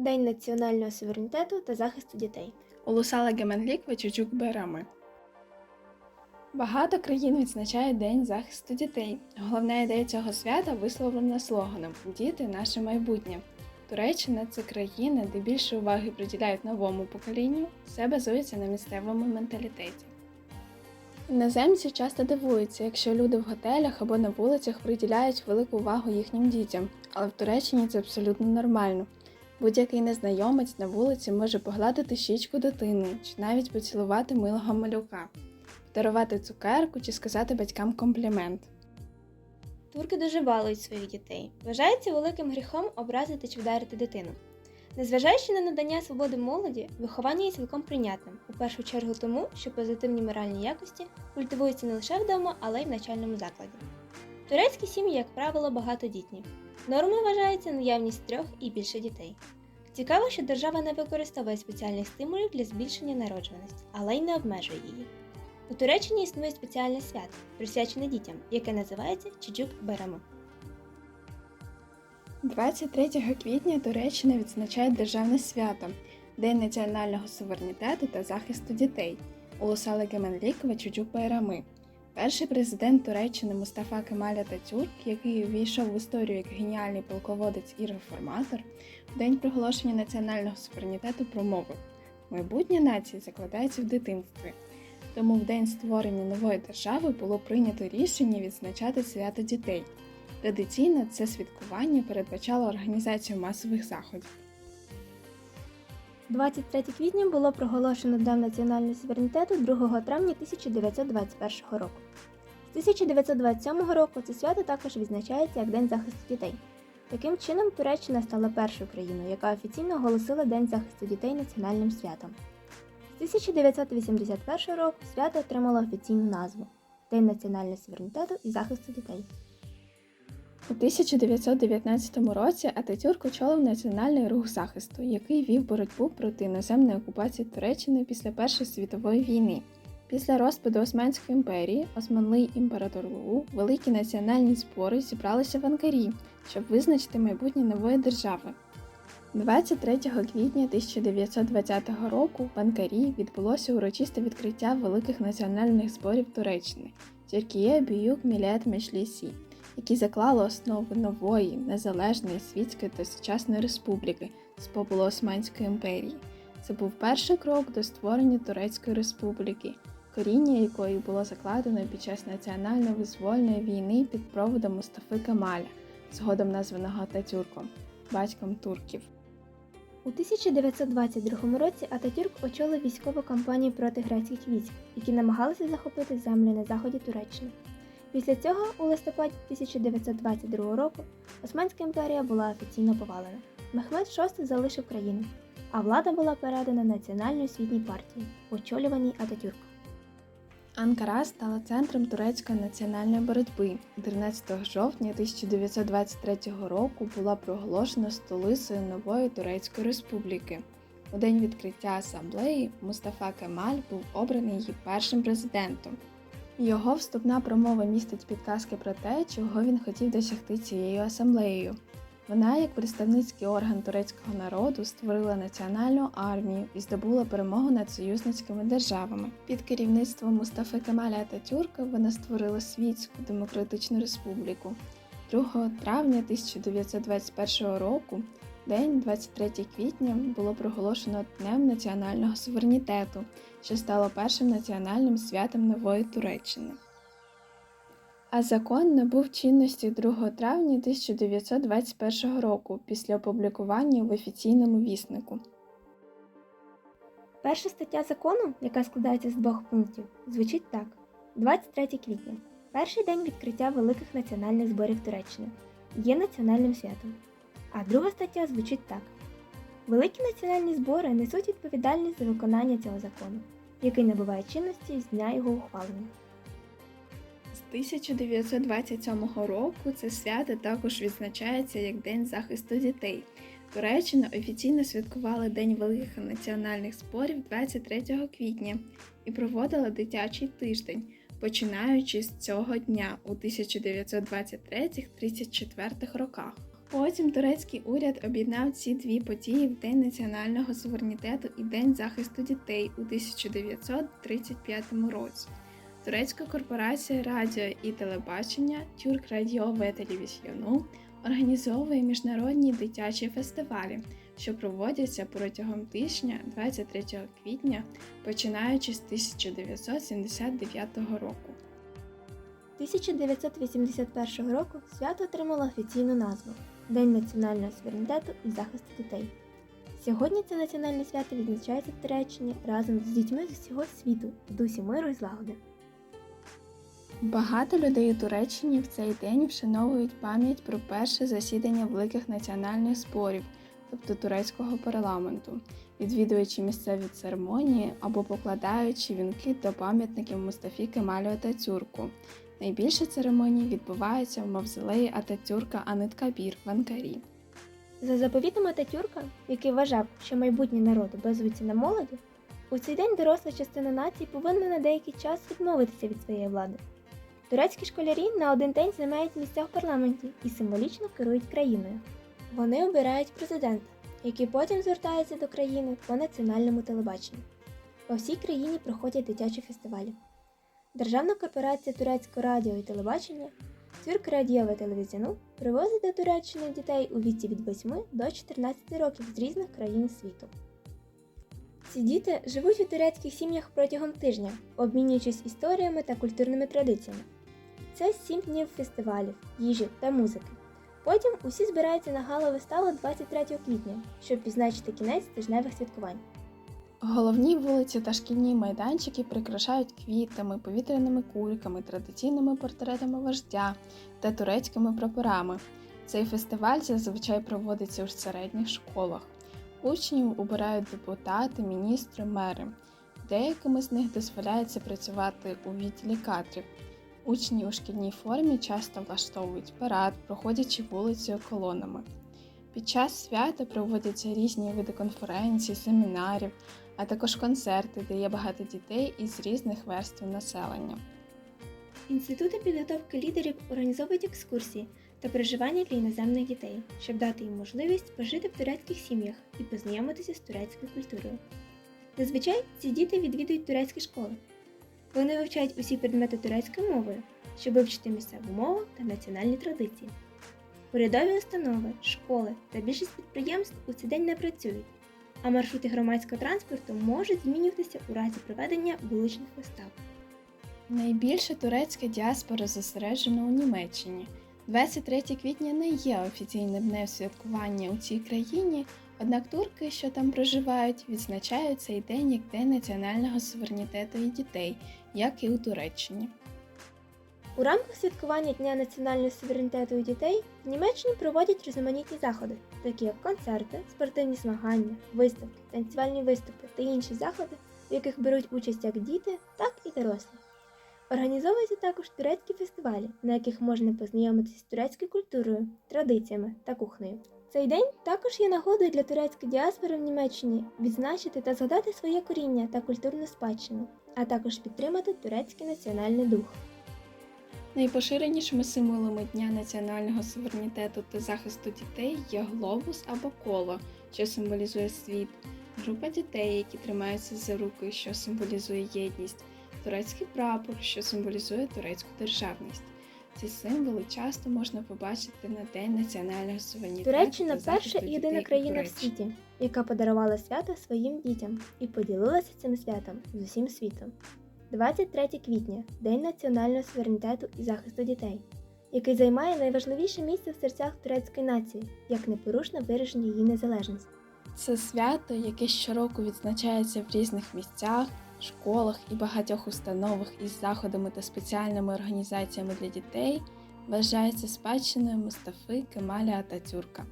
День національного суверенітету та захисту дітей. Улусала Геменлік Вечучук Берами. Багато країн відзначають День захисту дітей. Головна ідея цього свята висловлена слоганом Діти наше майбутнє. Туреччина це країна, де більше уваги приділяють новому поколінню, все базується на місцевому менталітеті. Іноземці часто дивуються, якщо люди в готелях або на вулицях приділяють велику увагу їхнім дітям, але в Туреччині це абсолютно нормально. Будь-який незнайомець на вулиці може погладити щічку дитини чи навіть поцілувати милого малюка, подарувати цукерку чи сказати батькам комплімент. Турки дуже балують своїх дітей. Вважається великим гріхом образити чи вдарити дитину. Незважаючи на надання свободи молоді, виховання є цілком прийнятним, у першу чергу тому, що позитивні моральні якості культивуються не лише вдома, але й в навчальному закладі. Турецькі сім'ї, як правило, багатодітні. Нормою вважається наявність трьох і більше дітей. Цікаво, що держава не використовує спеціальних стимулів для збільшення народжуваності, але й не обмежує її. У Туреччині існує спеціальне свято, присвячене дітям, яке називається Чіджук Беремо. 23 квітня Туреччина відзначає державне свято День національного суверенітету та захисту дітей Улусала Геменлікова Чуджук Байрами. Перший президент Туреччини Мустафа Кемаль Ататюрк, який увійшов в історію як геніальний полководець і реформатор, в день проголошення національного суверенітету промовив майбутнє нації закладається в дитинстві. Тому в день створення нової держави було прийнято рішення відзначати свято дітей. Традиційно це святкування передбачало організацію масових заходів. 23 квітня було проголошено Днем національного суверенітету 2 травня 1921 року. З 1927 року це свято також відзначається як День захисту дітей. Таким чином, Туреччина стала першою країною, яка офіційно оголосила День захисту дітей національним святом. З 1981 року свято отримало офіційну назву День національного суверенітету і захисту дітей. У 1919 році Ататюрк очолив національний рух захисту, який вів боротьбу проти іноземної окупації Туреччини після Першої світової війни. Після розпаду Османської імперії Османлий імператор Лу великі національні збори зібралися в Анкарі, щоб визначити майбутнє нової держави. 23 квітня 1920 року в Анкарі відбулося урочисте відкриття великих національних зборів Туреччини Тюркія Бююк Мілет Мешлісі які заклали основи нової, незалежної світської та сучасної республіки з попелу Османської імперії. Це був перший крок до створення Турецької республіки, коріння якої було закладено під час національно-визвольної війни під проводом Мустафи Камаля, згодом названого Ататюрком, батьком турків. У 1922 році Ататюрк очолив військову кампанію проти грецьких військ, які намагалися захопити землі на заході Туреччини. Після цього, у листопаді 1922 року, Османська імперія була офіційно повалена. Мехмед VI залишив країну, а влада була передана Національній освітній партії, очолюваній Ататюрком. Анкара стала центром турецької національної боротьби. 13 жовтня 1923 року була проголошена столицею нової Турецької республіки. У день відкриття асамблеї Мустафа Кемаль був обраний її першим президентом. Його вступна промова містить підказки про те, чого він хотів досягти цією асамблеєю. Вона, як представницький орган турецького народу, створила національну армію і здобула перемогу над союзницькими державами. Під керівництвом Мустафи Кемаля Ататюрка вона створила світську демократичну республіку. 2 травня 1921 року, день 23 квітня, було проголошено Днем національного суверенітету, що стало першим національним святом нової Туреччини. А закон набув чинності 2 травня 1921 року після опублікування в офіційному віснику. Перша стаття закону, яка складається з двох пунктів, звучить так: 23 квітня перший день відкриття великих національних зборів Туреччини є національним святом. А друга стаття звучить так: Великі національні збори несуть відповідальність за виконання цього закону, який набуває чинності з дня його ухвалення. З 1927 року це свято також відзначається як День захисту дітей. Туреччина офіційно святкувала День великих національних зборів 23 квітня і проводила дитячий тиждень, починаючи з цього дня у 1923-34 роках. Потім турецький уряд об'єднав ці дві події в День національного суверенітету і День захисту дітей у 1935 році. Турецька корпорація радіо і телебачення Тюрк Радіо ve організовує міжнародні дитячі фестивалі, що проводяться протягом тижня 23 квітня, починаючи з 1979 року. 1981 року свято отримало офіційну назву День національного суверенітету і захисту дітей. Сьогодні це національне свято відзначається в Туреччині разом з дітьми з усього світу в дусі миру і злагоди. Багато людей у Туреччині в цей день вшановують пам'ять про перше засідання великих національних зборів, тобто турецького парламенту, відвідуючи місцеві церемонії або покладаючи вінки до пам'ятників Мустафі Кемалю Ататюрку. Найбільше церемоній відбуваються в мавзолеї Ататюрка Аниткабір в Анкарі. За заповітом Ататюрка, який вважав, що майбутнє народу базується на молоді, у цей день доросла частина нації повинна на деякий час відмовитися від своєї влади. Турецькі школярі на один день займають місця в парламенті і символічно керують країною. Вони обирають президента, який потім звертається до країни по національному телебаченню. По всій країні проходять дитячі фестивалі. Державна корпорація турецького радіо і телебачення Тюрк Радіове телевізіону привозить до Туреччини дітей у віці від 8 до 14 років з різних країн світу. Ці діти живуть у турецьких сім'ях протягом тижня, обмінюючись історіями та культурними традиціями. Це 7 днів фестивалів, їжі та музики. Потім усі збираються на гала-виставу 23 квітня, щоб відзначити кінець тижневих святкувань. Головні вулиці та шкільні майданчики прикрашають квітами, повітряними кульками, традиційними портретами вождя та турецькими прапорами. Цей фестиваль зазвичай проводиться у середніх школах. Учнів обирають депутати, міністри, мери. Деякими з них дозволяється працювати у відділі кадрів. Учні у шкільній формі часто влаштовують парад, проходячи вулицею колонами. Під час свята проводяться різні види конференцій, семінарів, а також концерти, де є багато дітей із різних верств населення. Інститути підготовки лідерів організовують екскурсії та проживання для іноземних дітей, щоб дати їм можливість пожити в турецьких сім'ях і познайомитися з турецькою культурою. Зазвичай ці діти відвідують турецькі школи. Вони вивчають усі предмети турецькою мовою, щоб вивчити місцеву мову та національні традиції. Урядові установи, школи та більшість підприємств у цей день не працюють, а маршрути громадського транспорту можуть змінюватися у разі проведення вуличних вистав. Найбільша турецька діаспора зосереджена у Німеччині. 23 квітня не є офіційним днем святкування у цій країні, однак турки, що там проживають, відзначають цей день як День національного суверенітету і дітей, як і у Туреччині. У рамках святкування Дня національного суверенітету у дітей в Німеччині проводять різноманітні заходи, такі як концерти, спортивні змагання, виставки, танцювальні виступи та інші заходи, в яких беруть участь як діти, так і дорослі. Організовуються також турецькі фестивалі, на яких можна познайомитися з турецькою культурою, традиціями та кухнею. Цей день також є нагодою для турецької діаспори в Німеччині відзначити та згадати своє коріння та культурну спадщину, а також підтримати турецький національний дух. Найпоширенішими символами Дня національного суверенітету та захисту дітей є глобус або коло, що символізує світ, група дітей, які тримаються за руки, що символізує єдність, турецький прапор, що символізує турецьку державність. Ці символи часто можна побачити на День національного суверенітету. Туреччина та перша і єдина країна в світі, яка подарувала свято своїм дітям і поділилася цим святом з усім світом. 23 квітня День національного суверенітету і захисту дітей, який займає найважливіше місце в серцях турецької нації як непорушне вираження її незалежності. Це свято, яке щороку відзначається в різних місцях, школах і багатьох установах із заходами та спеціальними організаціями для дітей, вважається спадщиною Мустафи Кемаля Ататюрка.